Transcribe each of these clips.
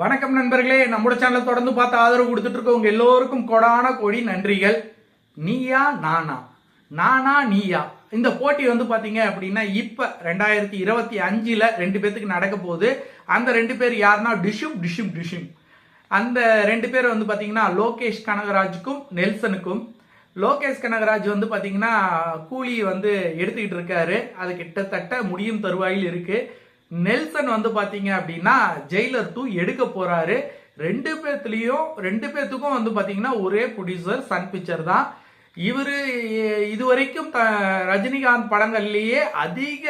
வணக்கம் நண்பர்களே. நம்மளோட சேனலை தொடர்ந்து பார்த்து ஆதரவு கொடுத்துட்டு இருக்கவங்க எல்லோருக்கும் கொடான கோடி நன்றிகள். நீயா நானா? நானா நீயா? இந்த போட்டி வந்து பாத்தீங்க அப்படின்னா இப்ப ரெண்டாயிரத்தி இருபத்தி அஞ்சுல ரெண்டு பேத்துக்கு நடக்க போகுது. அந்த ரெண்டு பேர் யாருன்னா டிஷும் டிஷும் டிஷும். அந்த ரெண்டு பேர் வந்து பாத்தீங்கன்னா லோகேஷ் கனகராஜுக்கும் நெல்சனுக்கும். லோகேஷ் கனகராஜ் வந்து பாத்தீங்கன்னா கூலி வந்து எடுத்துக்கிட்டு இருக்காரு. அது கிட்டத்தட்ட முடியும் தருவாயில் இருக்கு. நெல்சன் வந்து பாத்தீங்க அப்படின்னா ஜெயிலர் டூ எடுக்க போறாரு. ரெண்டு பேர்த்துலயும் ரெண்டு பேர்த்துக்கும் வந்து பாத்தீங்கன்னா ஒரே ப்ரொடியூசர் சன் பிக்சர் தான். இவரு இது வரைக்கும் ரஜினிகாந்த் படங்கள்லயே அதிக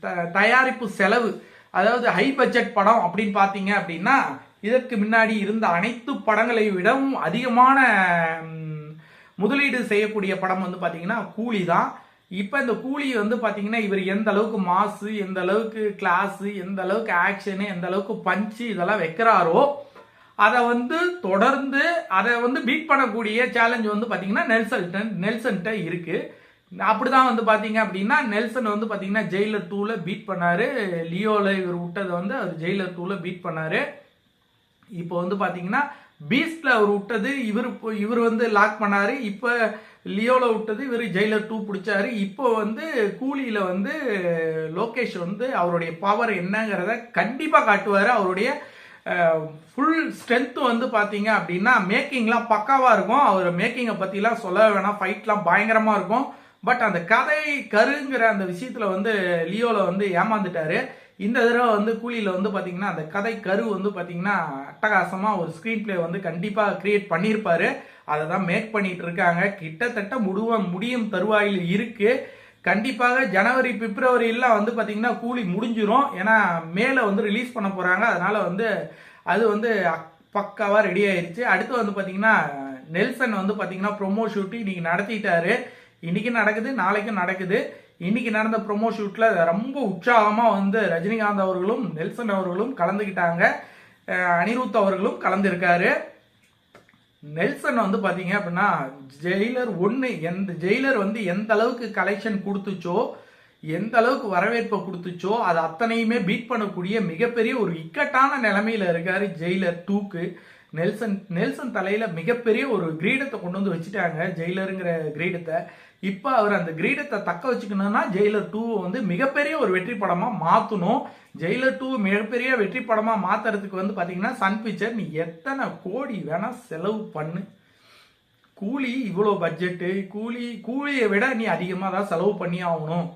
த- தயாரிப்பு செலவு அதாவது ஹை பட்ஜெட் படம் அப்படின்னு பாத்தீங்க அப்படின்னா இதற்கு முன்னாடி இருந்த அனைத்து படங்களை விடவும் அதிகமான முதலீடு செய்யக்கூடிய படம் வந்து பாத்தீங்கன்னா கூலி தான். இப்ப இந்த கூலி வந்து பாத்தீங்கன்னா இவர் எந்த அளவுக்கு மாசு எந்த அளவுக்கு கிளாஸ் எந்த அளவுக்கு ஆக்ஷனு எந்த அளவுக்கு பஞ்சு இதெல்லாம் வைக்கிறாரோ அதை வந்து தொடர்ந்து அதை வந்து பீட் பண்ணக்கூடிய சேலஞ்ச் வந்து பாத்தீங்கன்னா நெல்சன் நெல்சன்ட்ட இருக்கு. அப்படிதான் வந்து பாத்தீங்க அப்படின்னா நெல்சன் வந்து பாத்தீங்கன்னா ஜெயிலர் டூல பீட் பண்ணாரு. லியோல இவர் விட்டதை வந்து அவர் ஜெயிலர் டூல பீட் பண்ணாரு. இப்போ வந்து பாத்தீங்கன்னா பீஸ்ட்ல அவர் விட்டது இவர் இவர் வந்து லாக் பண்ணாரு. இப்போ லியோல விட்டது இவர் ஜெயிலர் டூ பிடிச்சாரு. இப்போ வந்து கூலியில வந்து லோகேஷ் வந்து அவருடைய பவர் என்னங்கிறத கண்டிப்பா காட்டுவாரு. அவருடைய ஃபுல் ஸ்ட்ரென்த் வந்து பாத்தீங்க அப்படின்னா மேக்கிங்லாம் பக்காவா இருக்கும். அவர் மேக்கிங்கை பத்திலாம் சொல்ல வேணாம். ஃபைட்லாம் பயங்கரமா இருக்கும். பட் அந்த கதை கருங்கிற அந்த விஷயத்துல வந்து லியோல வந்து ஏமாந்துட்டாரு. இந்த தடவை வந்து கூலியில் வந்து பார்த்தீங்கன்னா அந்த கதை கரு வந்து பார்த்தீங்கன்னா அட்டகாசமாக ஒரு ஸ்க்ரீன் பிளே வந்து கண்டிப்பாக கிரியேட் பண்ணியிருப்பாரு. அதை தான் மேக் பண்ணிட்டு இருக்காங்க. கிட்டத்தட்ட முடுவ முடியும் தருவாயில் இருக்கு. கண்டிப்பாக ஜனவரி பிப்ரவரியில் வந்து பார்த்தீங்கன்னா கூலி முடிஞ்சிரும். ஏன்னா மேலே வந்து ரிலீஸ் பண்ண போகிறாங்க அதனால வந்து அது வந்து அக்- ரெடி ஆயிடுச்சு அடுத்து வந்து பார்த்தீங்கன்னா நெல்சன் வந்து பார்த்தீங்கன்னா ப்ரொமோ ஷூட் இன்னைக்கு நடத்திட்டாரு. இன்னைக்கு நடக்குது நாளைக்கும் நடக்குது. இன்னைக்கு நடந்த ப்ரொமோ ஷூட்ல ரொம்ப உற்சாகமா வந்து ரஜினிகாந்த் அவர்களும் நெல்சன் அவர்களும் கலந்துக்கிட்டாங்க அனிருத் அவர்களும் கலந்துருக்காரு. நெல்சன் வந்து பாத்தீங்க அப்படின்னா ஜெயிலர் ஒன்று எந்த ஜெயிலர் வந்து எந்த அளவுக்கு கலெக்ஷன் கொடுத்துச்சோ எந்த அளவுக்கு வரவேற்பை கொடுத்துச்சோ அது அத்தனையுமே பீட் பண்ணக்கூடிய மிகப்பெரிய ஒரு இக்கட்டான நிலைமையில இருக்காரு ஜெயிலர் டூக்கு. நெல்சன் நெல்சன் தலையில மிகப்பெரிய ஒரு கிரீடத்தை கொண்டு வந்து வச்சுட்டாங்க ஜெயிலருங்கிற கிரீடத்தை. இப்போ அவர் அந்த கிரீடத்தை தக்க வச்சுக்கணும்னா ஜெயிலர் டூ வந்து மிகப்பெரிய ஒரு வெற்றி படமா மாத்தணும். ஜெயிலர் டூ மிகப்பெரிய வெற்றி படமா மாத்துறதுக்கு வந்து பாத்தீங்கன்னா சன் பிக்சர் நீ எத்தனை கோடி வேணா செலவு பண்ணு. கூலி இவ்வளோ பட்ஜெட்டு கூலி கூலியை விட நீ அதிகமாக தான் செலவு பண்ணி ஆகணும்.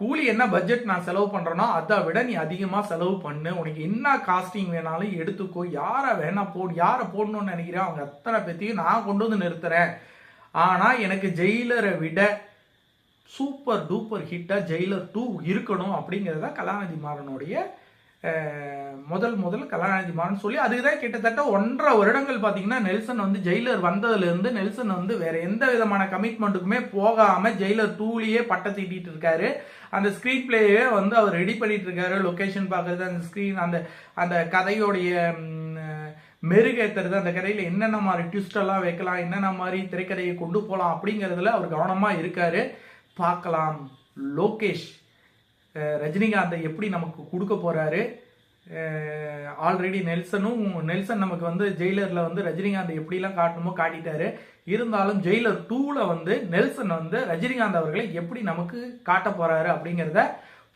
கூலி என்ன பட்ஜெட் நான் செலவு பண்றேனோ அதை விட நீ அதிகமாக செலவு பண்ணு. உனக்கு என்ன காஸ்டிங் வேணாலும் எடுத்துக்கோ. யாரை வேணா போடு யாரை போடணும்னு நினைக்கிறேன் அவங்க அத்தனை பேத்தையும் நான் கொண்டு வந்து நிறுத்துறேன். ஆனா எனக்கு ஜெயிலரை விட சூப்பர் டூப்பர் ஹிட்டா ஜெயிலர் டூ இருக்கணும் அப்படிங்கிறத கலாநிதி மாறனுடைய முதல் முதல் கலாநிதி மாறன் சொல்லி தான் கிட்டத்தட்ட ஒன்றரை வருடங்கள் பார்த்தீங்கன்னா நெல்சன் வந்து ஜெயிலர் வந்ததுலேருந்து நெல்சன் வந்து வேற எந்த விதமான கமிட்மெண்ட்டுக்குமே போகாமல் ஜெயிலர் டூலியே பட்டை தீட்டிட்டு இருக்காரு. அந்த ஸ்கிரீன் பிளேயே வந்து அவர் ரெடி பண்ணிட்டு இருக்காரு. லொக்கேஷன் பார்க்கறது அந்த ஸ்க்ரீன் அந்த அந்த கதையோடைய மெருகேத்துறது அந்த கதையில என்னென்ன மாதிரி ட்விஸ்டெல்லாம் வைக்கலாம் என்னென்ன மாதிரி திரைக்கதையை கொண்டு போகலாம் அப்படிங்கறதுல அவர் கவனமாக இருக்காரு. பார்க்கலாம். லோகேஷ். ரஜினிகாந்தை எப்படி நமக்கு கொடுக்க போறாரு? ஆல்ரெடி நெல்சனும் நெல்சன் நமக்கு வந்து ஜெயிலர்ல வந்து ரஜினிகாந்த் எப்படிலாம் காட்டணுமோ காட்டிட்டாரு. இருந்தாலும் ஜெயிலர் டூல வந்து நெல்சன் வந்து ரஜினிகாந்த் அவர்களை எப்படி நமக்கு காட்ட போறாரு அப்படிங்கிறத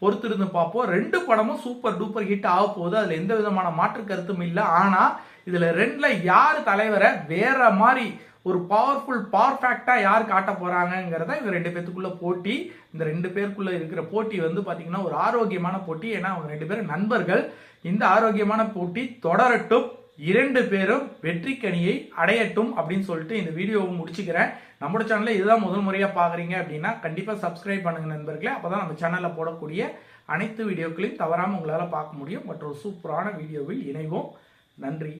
பொறுத்திருந்து பார்ப்போம். ரெண்டு படமும் சூப்பர் டூப்பர் ஹிட் ஆக போகுது. அதுல எந்த விதமான மாற்று கருத்தும் இல்லை. ஆனா இதுல ரெண்டுல யார் தலைவரை வேற மாதிரி ஒரு பவர்ஃபுல் பர்ஃபெக்டா யார் காட்ட போகிறாங்கங்கிறத இவங்க ரெண்டு பேத்துக்குள்ள போட்டி இந்த ரெண்டு பேருக்குள்ள இருக்கிற போட்டி வந்து பாத்தீங்கன்னா ஒரு ஆரோக்கியமான போட்டி. ஏன்னா அவங்க ரெண்டு பேரும் நண்பர்கள். இந்த ஆரோக்கியமான போட்டி தொடரட்டும். இரண்டு பேரும் வெற்றி கனியை அடையட்டும் அப்படின்னு சொல்லிட்டு இந்த வீடியோவை முடிச்சுக்கிறேன். நம்மளோட சேனல்ல இதுதான் முதல் முறையா பாக்குறீங்க அப்படின்னா கண்டிப்பா சப்ஸ்கிரைப் பண்ணுங்க நண்பர்களே. அப்பதான் நம்ம சேனல்ல போடக்கூடிய அனைத்து வீடியோக்களையும் தவறாம உங்களால பார்க்க முடியும். மற்றொரு சூப்பரான வீடியோவில் இணைவோம். நன்றி.